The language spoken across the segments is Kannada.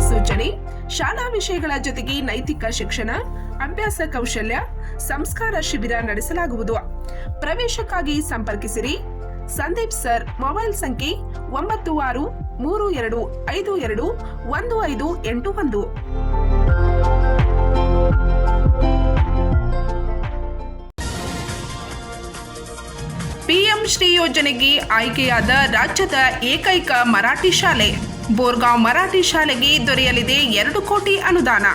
ಸೂಚನೆ. ಶಾಲಾ ವಿಷಯಗಳ ಜೊತೆಗೆ ನೈತಿಕ ಶಿಕ್ಷಣ, ಅಭ್ಯಾಸ ಕೌಶಲ್ಯ, ಸಂಸ್ಕಾರ ಶಿಬಿರ ನಡೆಸಲಾಗುವುದು. ಪ್ರವೇಶಕ್ಕಾಗಿ ಸಂಪರ್ಕಿಸಿರಿ. ಸಂದೀಪ್ ಸರ್, ಮೊಬೈಲ್ ಸಂಖ್ಯೆ ಒಂಬತ್ತು ಆರು, ಮೂರು ಎರಡು, ಐದು ಎರಡು, ಒಂದು ಐದು ಎಂಟು ಒಂದು. ಪಿಎಂ ಶ್ರೀ ಯೋಜನೆಗೆ ಆಯ್ಕೆಯಾದ ರಾಜ್ಯದ ಏಕೈಕ ಮರಾಠಿ ಶಾಲೆ. ಬೋರ್ಗಾಂವ್ ಮರಾಠಿ ಶಾಲೆಗೆ ದೊರೆಯಲಿದೆ ಎರಡು ಕೋಟಿ ಅನುದಾನ.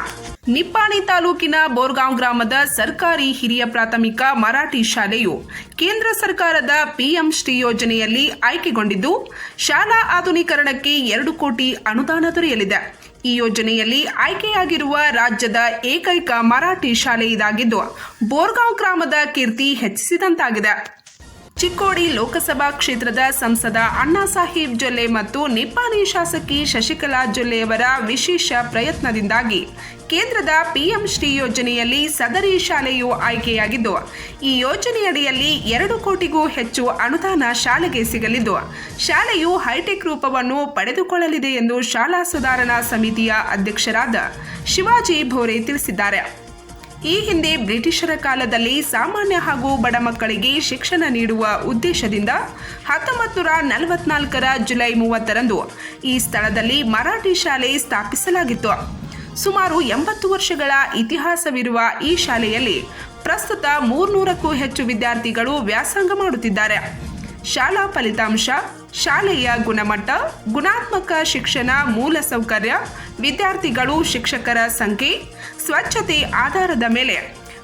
ನಿಪ್ಪಾಣಿ ತಾಲೂಕಿನ ಬೋರ್ಗಾಂವ್ ಗ್ರಾಮದ ಸರ್ಕಾರಿ ಹಿರಿಯ ಪ್ರಾಥಮಿಕ ಮರಾಠಿ ಶಾಲೆಯು ಕೇಂದ್ರ ಸರ್ಕಾರದ ಪಿಎಂ ಶ್ರೀ ಯೋಜನೆಯಲ್ಲಿ ಆಯ್ಕೆಗೊಂಡಿದ್ದು, ಶಾಲಾ ಆಧುನೀಕರಣಕ್ಕೆ ಎರಡು ಕೋಟಿ ಅನುದಾನ ದೊರೆಯಲಿದೆ. ಈ ಯೋಜನೆಯಲ್ಲಿ ಆಯ್ಕೆಯಾಗಿರುವ ರಾಜ್ಯದ ಏಕೈಕ ಮರಾಠಿ ಶಾಲೆ ಇದಾಗಿದ್ದು, ಬೋರ್ಗಾಂವ್ ಗ್ರಾಮದ ಕೀರ್ತಿ ಹೆಚ್ಚಿಸಿದಂತಾಗಿದೆ. ಚಿಕ್ಕೋಡಿ ಲೋಕಸಭಾ ಕ್ಷೇತ್ರದ ಸಂಸದ ಅಣ್ಣಾ ಸಾಹೇಬ್ ಜೊಲ್ಲೆ ಮತ್ತು ನಿಪ್ಪಾಣಿ ಶಾಸಕಿ ಶಶಿಕಲಾ ಜೊಲ್ಲೆಯವರ ವಿಶೇಷ ಪ್ರಯತ್ನದಿಂದಾಗಿ ಕೇಂದ್ರದ ಪಿಎಂ ಶ್ರೀ ಯೋಜನೆಯಲ್ಲಿ ಸದರಿ ಶಾಲೆಯು ಆಯ್ಕೆಯಾಗಿದ್ದು, ಈ ಯೋಜನೆಯಡಿಯಲ್ಲಿ ಎರಡು ಕೋಟಿಗೂ ಹೆಚ್ಚು ಅನುದಾನ ಶಾಲೆಗೆ ಸಿಗಲಿದ್ದು, ಶಾಲೆಯು ಹೈಟೆಕ್ ರೂಪವನ್ನು ಪಡೆದುಕೊಳ್ಳಲಿದೆ ಎಂದು ಶಾಲಾ ಸುಧಾರಣಾ ಸಮಿತಿಯ ಅಧ್ಯಕ್ಷರಾದ ಶಿವಾಜಿ ಭೋರೆ ತಿಳಿಸಿದ್ದಾರೆ. ಈ ಹಿಂದೆ ಬ್ರಿಟಿಷರ ಕಾಲದಲ್ಲಿ ಸಾಮಾನ್ಯ ಹಾಗೂ ಬಡ ಮಕ್ಕಳಿಗೆ ಶಿಕ್ಷಣ ನೀಡುವ ಉದ್ದೇಶದಿಂದ ಹತ್ತೊಂಬತ್ತು ನೂರ ನಲವತ್ನಾಲ್ಕರ ಜುಲೈ ಮೂವತ್ತರಂದು ಈ ಸ್ಥಳದಲ್ಲಿ ಮರಾಠಿ ಶಾಲೆ ಸ್ಥಾಪಿಸಲಾಗಿತ್ತು. ಸುಮಾರು ಎಂಬತ್ತು ವರ್ಷಗಳ ಇತಿಹಾಸವಿರುವ ಈ ಶಾಲೆಯಲ್ಲಿ ಪ್ರಸ್ತುತ ಮೂರ್ನೂರಕ್ಕೂ ಹೆಚ್ಚು ವಿದ್ಯಾರ್ಥಿಗಳು ವ್ಯಾಸಂಗ ಮಾಡುತ್ತಿದ್ದಾರೆ. ಶಾಲಾ ಫಲಿತಾಂಶ, ಶಾಲೆಯ ಗುಣಮಟ್ಟ, ಗುಣಾತ್ಮಕ ಶಿಕ್ಷಣ ಮೂಲಸೌಕರ್ಯ ವಿದ್ಯಾರ್ಥಿಗಳು ಶಿಕ್ಷಕರ ಸಂಖ್ಯೆ, ಸ್ವಚ್ಛತೆ ಆಧಾರದ ಮೇಲೆ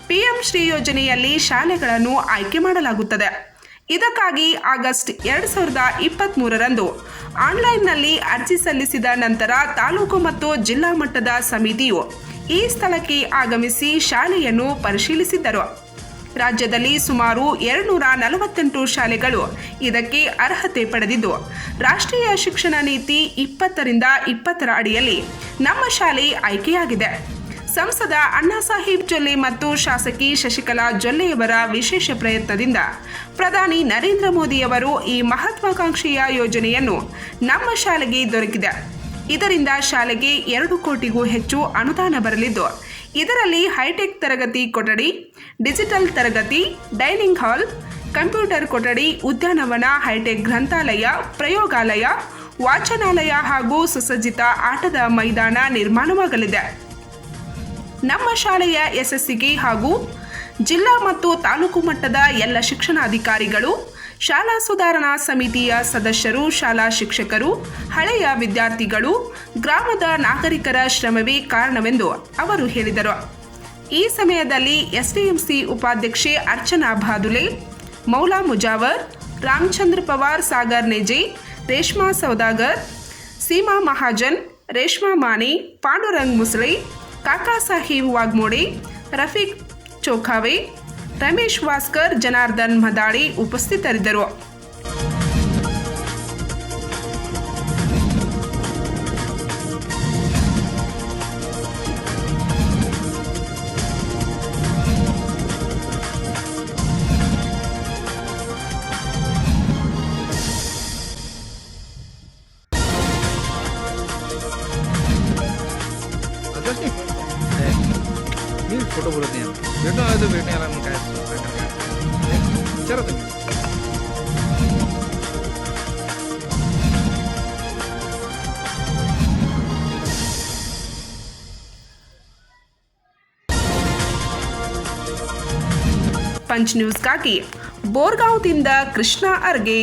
ಪಿಎಂ ಶ್ರೀ ಯೋಜನೆಯಲ್ಲಿ ಶಾಲೆಗಳನ್ನು ಆಯ್ಕೆ ಮಾಡಲಾಗುತ್ತದೆ. ಇದಕ್ಕಾಗಿ ಆಗಸ್ಟ್ ಎರಡು ಸಾವಿರದ ಇಪ್ಪತ್ತ್ಮೂರರಂದು ಆನ್ಲೈನ್ನಲ್ಲಿ ಅರ್ಜಿ ಸಲ್ಲಿಸಿದ ನಂತರ ತಾಲೂಕು ಮತ್ತು ಜಿಲ್ಲಾ ಮಟ್ಟದ ಸಮಿತಿಯು ಈ ಸ್ಥಳಕ್ಕೆ ಆಗಮಿಸಿ ಶಾಲೆಯನ್ನು ಪರಿಶೀಲಿಸಿದ್ದರು. ರಾಜ್ಯದಲ್ಲಿ ಸುಮಾರು ಎರಡುನೂರ ನಲವತ್ತೆಂಟು ಶಾಲೆಗಳು ಇದಕ್ಕೆ ಅರ್ಹತೆ ಪಡೆದಿದ್ದು, ರಾಷ್ಟ್ರೀಯ ಶಿಕ್ಷಣ ನೀತಿ ಇಪ್ಪತ್ತರಿಂದ ಇಪ್ಪತ್ತರ ಅಡಿಯಲ್ಲಿ ನಮ್ಮ ಶಾಲೆ ಆಯ್ಕೆಯಾಗಿದೆ. ಸಂಸದ ಅಣ್ಣಾ ಸಾಹೇಬ್ ಜೊಲ್ಲೆ ಮತ್ತು ಶಾಸಕಿ ಶಶಿಕಲಾ ಜೊಲ್ಲೆಯವರ ವಿಶೇಷ ಪ್ರಯತ್ನದಿಂದ ಪ್ರಧಾನಿ ನರೇಂದ್ರ ಮೋದಿಯವರು ಈ ಮಹತ್ವಾಕಾಂಕ್ಷೆಯ ಯೋಜನೆಯನ್ನು ನಮ್ಮ ಶಾಲೆಗೆ ದೊರಕಿದೆ. ಇದರಿಂದ ಶಾಲೆಗೆ ಎರಡು ಕೋಟಿಗೂ ಹೆಚ್ಚು ಅನುದಾನ ಬರಲಿದ್ದು ಇದರಲ್ಲಿ ಹೈಟೆಕ್ ತರಗತಿ ಕೊಠಡಿ, ಡಿಜಿಟಲ್ ತರಗತಿ, ಡೈನಿಂಗ್ ಹಾಲ್, ಕಂಪ್ಯೂಟರ್ ಕೊಠಡಿ, ಉದ್ಯಾನವನ, ಹೈಟೆಕ್ ಗ್ರಂಥಾಲಯ, ಪ್ರಯೋಗಾಲಯ, ವಾಚನಾಲಯ ಹಾಗೂ ಸುಸಜ್ಜಿತ ಆಟದ ಮೈದಾನ ನಿರ್ಮಾಣವಾಗಲಿದೆ. ನಮ್ಮ ಶಾಲೆಯ ಯಶಸ್ಸಿಗೆ ಹಾಗೂ ಜಿಲ್ಲಾ ಮತ್ತು ತಾಲೂಕು ಮಟ್ಟದ ಎಲ್ಲ ಶಿಕ್ಷಣಾಧಿಕಾರಿಗಳು ಶಾಲಾ ಸುಧಾರಣಾ ಸಮಿತಿಯ ಸದಸ್ಯರು, ಶಾಲಾ ಶಿಕ್ಷಕರು, ಹಳೆಯ ವಿದ್ಯಾರ್ಥಿಗಳು, ಗ್ರಾಮದ ನಾಗರಿಕರ ಶ್ರಮವೇ ಕಾರಣವೆಂದು ಅವರು ಹೇಳಿದರು. ಈ ಸಮಯದಲ್ಲಿ ಎಸ್ಡಿಎಂಸಿ ಉಪಾಧ್ಯಕ್ಷೆ ಅರ್ಚನಾ ಭಾದುಲೆ ಮೌಲಾ ಮುಜಾವರ್, ರಾಮಚಂದ್ರ ಪವಾರ್ ಸಾಗರ್ ನೆಜೆ, ರೇಷ್ಮಾ ಸೌದಾಗರ್, ಸೀಮಾ ಮಹಾಜನ್, ರೇಷ್ಮಾ ಮಾಣಿ, ಪಾಂಡುರಂಗ್ ಮುಸಳೆ ಕಾಕಾ ಸಾಹೇಬ್ ವಾಗ್ಮೋಡೆ, ರಫೀಕ್ ಚೋಖಾವೆ ರಮೇಶ್ ವಾಸ್ಕರ್ ಜನಾರ್ದನ್ ಮದಾಳಿ ಉಪಸ್ಥಿತರಿದ್ದರು. फोटो बोलते हैं बेटो आए तो बैठने वाला उनका है चलो तुम ಪಂಚ್ ನ್ಯೂಸ್ಗಾಗಿ ಬೋರ್ಗಾಂವ್ದಿಂದ ಕೃಷ್ಣ ಅರ್ಗೆ